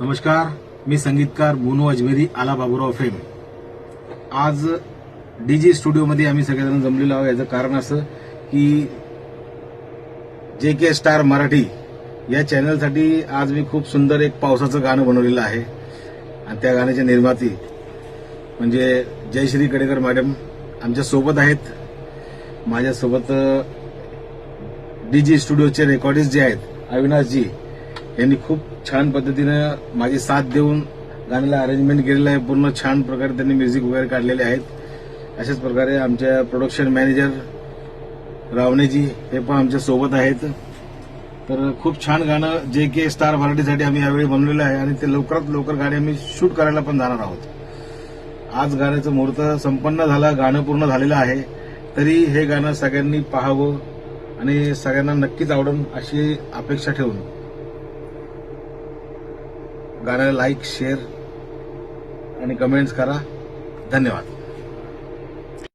नमस्कार मी संगीतकार मोनू अजमेरी आला बाबूराव फेम आज डी जी स्टुडिओमध्ये आम्ही सगळेजण जमलेलो आहोत. याचं कारण असं की जे के स्टार मराठी या चॅनलसाठी आज मी खूप सुंदर एक पावसाचं गाणं बनवलेलं आहे. आणि त्या गाण्याचे निर्माती म्हणजे जयश्री कडेकर मॅडम आमच्यासोबत आहेत. माझ्यासोबत डी जी स्टुडिओचे रेकॉर्डिस्ट जे आहेत अविनाशजी यांनी खूप छान पद्धतीनं माझी साथ देऊन गाण्याला अरेंजमेंट केलेलं आहे. पूर्ण छान प्रकारे त्यांनी म्युझिक वगैरे काढलेले आहेत. अशाच प्रकारे आमच्या प्रोडक्शन मॅनेजर रावणेजी हे पण आमच्यासोबत आहेत. तर खूप छान गाणं जे के स्टार मराठीसाठी आम्ही यावेळी बनवलेलं आहे आणि ते लवकरात लवकर गाणे आम्ही शूट करायला पण जाणार आहोत. आज गाण्याचं मुहूर्त संपन्न झाला गाणं पूर्ण झालेलं आहे. तरी हे गाणं सगळ्यांनी पाहावं आणि सगळ्यांना नक्कीच आवडेल अशी अपेक्षा ठेवून. गाण्याला लाईक शेअर आणि कमेंट्स करा. धन्यवाद.